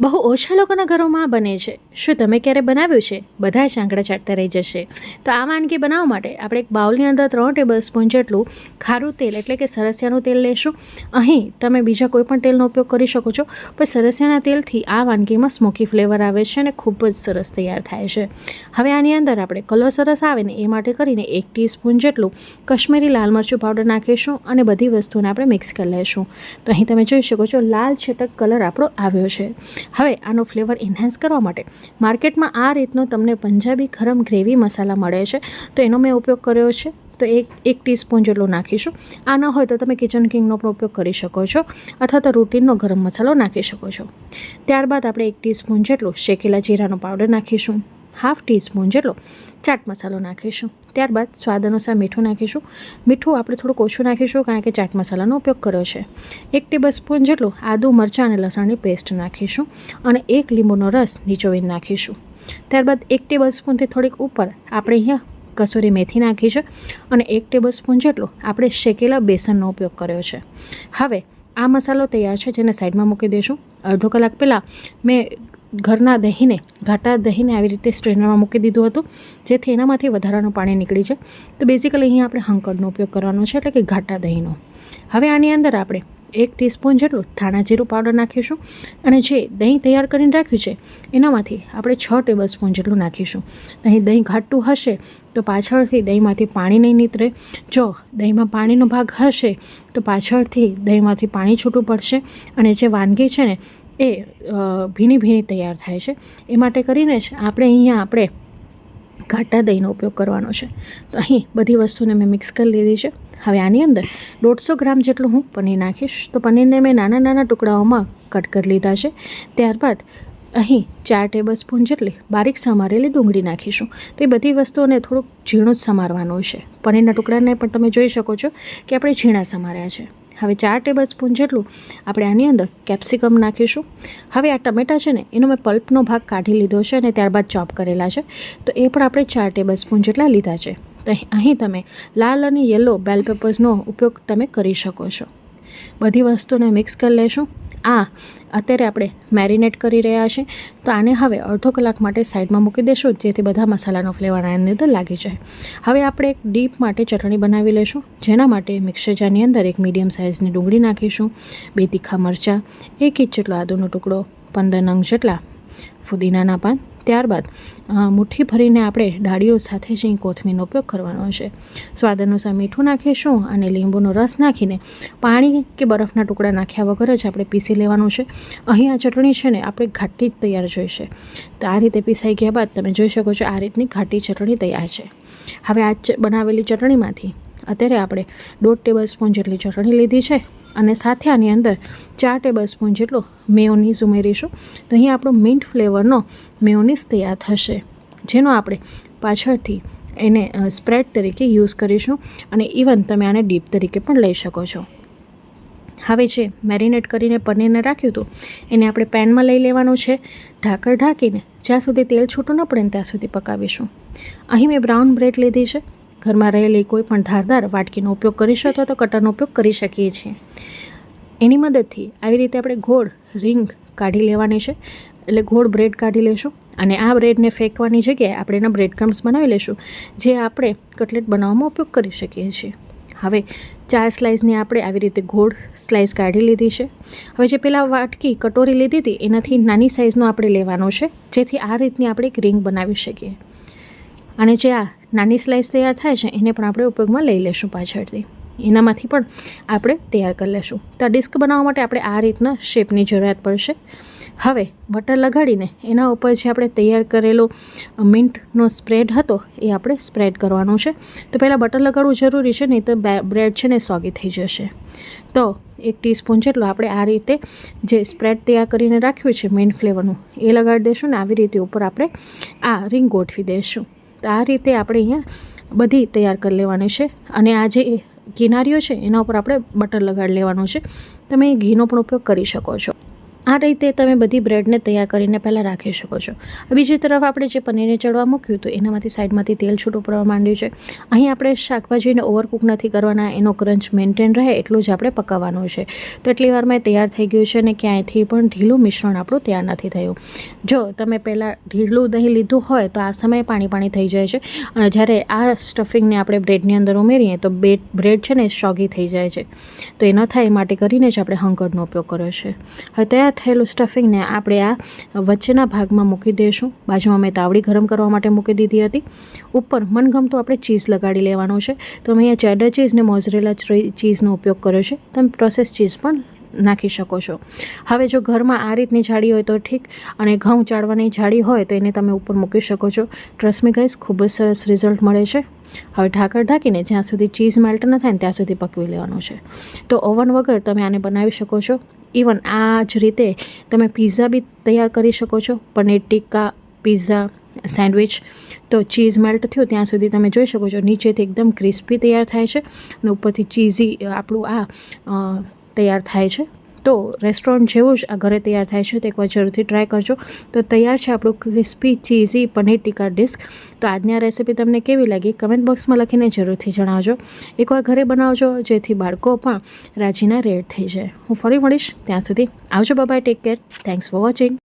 બહુ ઓછા લોકોના ઘરોમાં બને છે. શું તમે ક્યારે બનાવ્યું છે? બધા જ ચાટતા રહી જશે. તો આ વાનગી બનાવવા માટે આપણે એક બાઉલની અંદર ત્રણ ટેબલ સ્પૂન જેટલું ખારું તેલ એટલે કે સરસિયાનું તેલ લેશું. અહીં તમે બીજા કોઈપણ તેલનો ઉપયોગ કરી શકો છો. પણ સરસિયાના તેલથી આ વાનગીમાં સ્મોકી ફ્લેવર આવે છે અને ખૂબ જ સરસ તૈયાર થાય છે. હવે આની અંદર આપણે કલર સરસ આવે ને એ માટે કરીને એક ટીસ્પૂન જેટલું કશ્મીરી લાલ મરચું પાવડર નાખીશું અને બધી વસ્તુને આપણે મિક્સ કરી લઈશું તો અહીં તમે જોઈ શકો છો, લાલ છટક કલર આપણો આવ્યો છે. હવે આનો ફ્લેવર એન્હાન્સ કરવા માટે માર્કેટમાં આ રીતનો તમને પંજાબી ગરમ ગ્રેવી મસાલા મળે છે. તો એનો મેં ઉપયોગ કર્યો છે. તો એક એક ટીસ્પૂન જેટલું નાખીશું. આ ન હોય તો તમે કિચન કિંગનો પણ ઉપયોગ કરી શકો છો. અથવા તો રૂટીનનો ગરમ મસાલો નાખી શકો છો. ત્યારબાદ આપણે એક ટીસ્પૂન જેટલું શેકેલા જીરાનો પાવડર નાખીશું. હાફ ટીસ્પૂન જેટલો ચાટ મસાલો નાખીશું. ત્યારબાદ સ્વાદ અનુસાર મીઠું નાખીશું. મીઠું આપણે થોડુંક ઓછું નાખીશું કારણ કે ચાટ મસાલાનો ઉપયોગ કર્યો છે. એક ટેબલ સ્પૂન જેટલું આદું, મરચાં અને લસણની પેસ્ટ નાખીશું અને એક લીંબુનો રસ નીચોવીને નાખીશું. ત્યારબાદ એક ટેબલ સ્પૂનથી થોડીક ઉપર આપણે અહીંયા કસૂરી મેથી નાખી છે અને એક ટેબલ સ્પૂન જેટલો આપણે શેકેલા બેસનનો ઉપયોગ કર્યો છે. હવે આ મસાલો તૈયાર છે જેને સાઈડમાં મૂકી દઈશું. અડધો કલાક પહેલાં મેં ઘરના દહીંને, ઘાટા દહીંને આવી રીતે સ્ટ્રેનરમાં મૂકી દીધું હતું, જેથી એનામાંથી વધારાનું પાણી નીકળી જાય. તો બેઝિકલી અહીંયા આપણે હંકડનો ઉપયોગ કરવાનો છે, એટલે કે ઘાટા દહીંનો. હવે આની અંદર આપણે એક ટીસ્પૂન જેટલું ધાણા જીરું પાવડર નાખીશું અને જે દહીં તૈયાર કરીને રાખ્યું છે, એનામાંથી આપણે છ ટેબલ સ્પૂન જેટલું નાખીશું. અહીં દહીં ઘાટું હશે, તો પાછળથી દહીંમાંથી પાણી નહીં નીતરે. જો દહીંમાં પાણીનો ભાગ હશે, તો પાછળથી દહીંમાંથી પાણી છૂટું પડશે અને જે વાનગી છે ને એ ભીની ભીની તૈયાર થાય છે. એ માટે કરીને જ આપણે અહીંયા આપણે ઘાટા દહીંનો ઉપયોગ કરવાનો છે. તો અહીં બધી વસ્તુને મેં મિક્સ કરી લીધી છે. હવે આની અંદર દોઢસો ગ્રામ જેટલું હું પનીર નાખીશ. તો પનીરને મેં નાના નાના ટુકડાઓમાં કટ કરી લીધા છે. ત્યારબાદ અહીં ચાર ટેબલ સ્પૂન જેટલી બારીક સમારેલી ડુંગળી નાખીશું. તો એ બધી વસ્તુઓને થોડુંક ઝીણું જ સમારવાનું છે પનીરના ટુકડાને પણ તમે જોઈ શકો છો કે આપણે ઝીણા સમાર્યા છે. હવે ચાર ટેબલ સ્પૂન જેટલું આપણે આની અંદર કેપ્સિકમ નાખીશું. હવે આ ટમેટા છે ને, એનો મેં પલ્પનો ભાગ કાઢી લીધો છે અને ત્યારબાદ ચોપ કરેલા છે. તો એ પણ આપણે ચાર ટેબલ સ્પૂન જેટલા લીધા છે. તો અહીં તમે લાલ અને યલો બેલ પેપર્સનો ઉપયોગ તમે કરી શકો છો. બધી વસ્તુને મિક્સ કરી લેશું. આ, અત્યારે આપણે મેરિનેટ કરી રહ્યા છે. તો આને હવે અડધો કલાક માટે સાઈડમાં મૂકી દેશું, જેથી બધા મસાલાનો ફ્લેવર આની અંદર લાગી જાય. હવે આપણે એક ડીપ માટે ચટણી બનાવી લઈશું, જેના માટે મિક્સર જારની અંદર એક મીડિયમ સાઇઝની ડુંગળી નાખીશું, બે તીખા મરચાં, એક ઇંચ જેટલો આદુનો ટુકડો, પંદર નંગ જેટલા ફુદીનાના પાન. ત્યારબાદ મુઠ્ઠી ભરીને આપણે ડાળીઓ સાથે જ કોથમીરનો ઉપયોગ કરવાનો છે. સ્વાદ અનુસાર મીઠું નાખીશું અને લીંબુનો રસ નાખીને પાણી કે બરફના ટુકડા નાખ્યા વગર જ આપણે પીસી લેવાનું છે. અહીં આ ચટણી છે ને, આપણે ઘાટી જ તૈયાર જોઈશે તો આ રીતે પીસાઈ ગયા બાદ તમે જોઈ શકો છો આ રીતની ઘાટી ચટણી તૈયાર છે. હવે આ બનાવેલી ચટણીમાંથી અત્યારે આપણે દોઢ ટેબલ સ્પૂન જેટલી ચટણી લીધી છે. અને સાથે આની અંદર ચાર ટેબલ સ્પૂન જેટલો મેયોનીઝ ઉમેરીશું. તો અહીં આપણો મિન્ટ ફ્લેવરનો મેયોનીઝ તૈયાર થશે. જેનો આપણે પાછળથી એને સ્પ્રેડ તરીકે યુઝ કરીશું અને ઇવન તમે આને ડીપ તરીકે પણ લઈ શકો છો. હવે જે મેરિનેટ કરીને પનીરને રાખ્યું હતું, એને આપણે પેનમાં લઈ લેવાનું છે. ઢાંકણ ઢાંકીને જ્યાં સુધી તેલ છૂટું ન પડે ત્યાં સુધી પકાવીશું. અહીં મેં બ્રાઉન બ્રેડ લીધી છે. ઘરમાં રહેલી કોઈ પણ ધારદાર વાટકીનો ઉપયોગ કરીશું અથવા તો કટરનો ઉપયોગ કરી શકીએ છીએ. એની મદદથી આવી રીતે આપણે ગોળ રિંગ કાઢી લેવાની છે. એટલે ગોળ બ્રેડ કાઢી લેશું અને આ બ્રેડને ફેંકવાની જગ્યાએ આપણે એના બ્રેડ ક્રમ્સ બનાવી લઈશું જે આપણે કટલેટ બનાવવામાં ઉપયોગ કરી શકીએ છીએ. હવે ચાર સ્લાઇસની આપણે આવી રીતે ગોળ સ્લાઇસ કાઢી લીધી છે. હવે જે પેલા વાટકી કટોરી લીધી હતી, એનાથી નાની સાઇઝનો આપણે લેવાનો છે, જેથી આ રીતની આપણે એક રિંગ બનાવી શકીએ. અને જે આ નાની સ્લાઇસ તૈયાર થાય છે, એને પણ આપણે ઉપયોગમાં લઈ લેશું પાછળથી. એનામાંથી પણ આપણે તૈયાર કરી લેશું. તો આ ડિસ્ક બનાવવા માટે આપણે આ રીતના શેપની જરૂરિયાત પડશે. હવે બટર લગાડીને એના ઉપર જે આપણે તૈયાર કરેલો મિન્ટનો સ્પ્રેડ હતો, એ આપણે સ્પ્રેડ કરવાનું છે. તો પહેલાં બટર લગાડવું જરૂરી છે, નહીં તો બ્રેડ છે ને સોગી થઈ જશે. તો એક ટીસ્પૂન જેટલો આપણે આ રીતે જે સ્પ્રેડ તૈયાર કરીને રાખ્યું છે મેઇન ફ્લેવરનું એ લગાડી દઈશું ને આવી રીતે ઉપર આપણે આ રિંગ ગોઠવી દઈશું તો આ રીતે આપણે અહીંયા બધી તૈયાર કરી લેવાની છે. અને આ જે કિનારીઓ છે, એના ઉપર આપણે બટર લગાડી લેવાનું છે. તમે ઘીનો પણ ઉપયોગ કરી શકો છો. આ રીતે તમે બધી બ્રેડને તૈયાર કરીને પહેલાં રાખી શકો છો. બીજી તરફ આપણે જે પનીરને ચડવા મૂક્યું હતું, એનામાંથી સાઈડમાંથી તેલ છૂટું પડવા માંડ્યું છે. અહીં આપણે શાકભાજીને ઓવરકુક નથી કરવાના, એનો ક્રંચ મેન્ટેન રહે એટલું જ આપણે પકાવવાનું છે. તો એટલી વારમાં એ તૈયાર થઈ ગયું છે અને ક્યાંયથી પણ ઢીલું મિશ્રણ આપણું તૈયાર નથી થયું. જો તમે પહેલાં ઢીલું દહીં લીધું હોય, તો આ સમયે પાણી પાણી થઈ જાય છે. અને જ્યારે આ સ્ટફિંગને આપણે બ્રેડની અંદર ઉમેરીએ, તો બે બ્રેડ છે ને સોગી થઈ જાય છે. તો એ ન થાય, એ માટે કરીને જ આપણે હંકરનો ઉપયોગ કર્યો છે. હવે તૈયાર થયેલું સ્ટફિંગને આપણે આ વચ્ચેના ભાગમાં મૂકી દઈશું બાજુમાં મેં તાવડી ગરમ કરવા માટે મૂકી દીધી હતી. ઉપર મનગમતું આપણે ચીઝ લગાડી લેવાનું છે. તો મેં અહીંયા ચેડર ચીઝ ને મોઝરેલા ચીઝનો ઉપયોગ કર્યો છે. તમે પ્રોસેસ ચીઝ પણ નાખી શકો છો. હવે જો ઘરમાં આ રીતની જાળી હોય તો ઠીક અને ઘઉં ચાળવાની જાળી હોય તો એને તમે ઉપર મૂકી શકો છો. ટ્રસ્ટમી ગાઈસ ખૂબ જ સરસ રિઝલ્ટ મળે છે. હવે ઢાંકણ ઢાંકીને જ્યાં સુધી ચીઝ મેલ્ટ ન થાય ત્યાં સુધી પકવી લેવાનું છે. તો ઓવન વગર તમે આને બનાવી શકો છો. ઇવન આ જ રીતે તમે પિઝા બી તૈયાર કરી શકો છો, પનીર ટિક્કા પિઝા સેન્ડવિચ તો ચીઝ મેલ્ટ થયું, ત્યાં સુધી તમે જોઈ શકો છો, નીચેથી એકદમ ક્રિસ્પી તૈયાર થાય છે અને ઉપરથી ચીઝી આપણું આ તૈયાર થાય છે. તો રેસ્ટોરન્ટ જેવું જ આ ઘરે તૈયાર થાય છે. તો એકવાર જરૂરથી ટ્રાય કરજો. તો તૈયાર છે આપણું crispy cheesy paneer tikka disk. તો આજની આ રેસીપી તમને કેવી લાગી? કમેન્ટ બોક્સમાં લખીને જરૂરથી જણાવજો. એકવાર ઘરે બનાવજો, જેથી બાળકો પણ રાજીના રેડ થઈ જાય. હું ફરી મળીશ ત્યાં સુધી. આવજો bye take care thanks for watching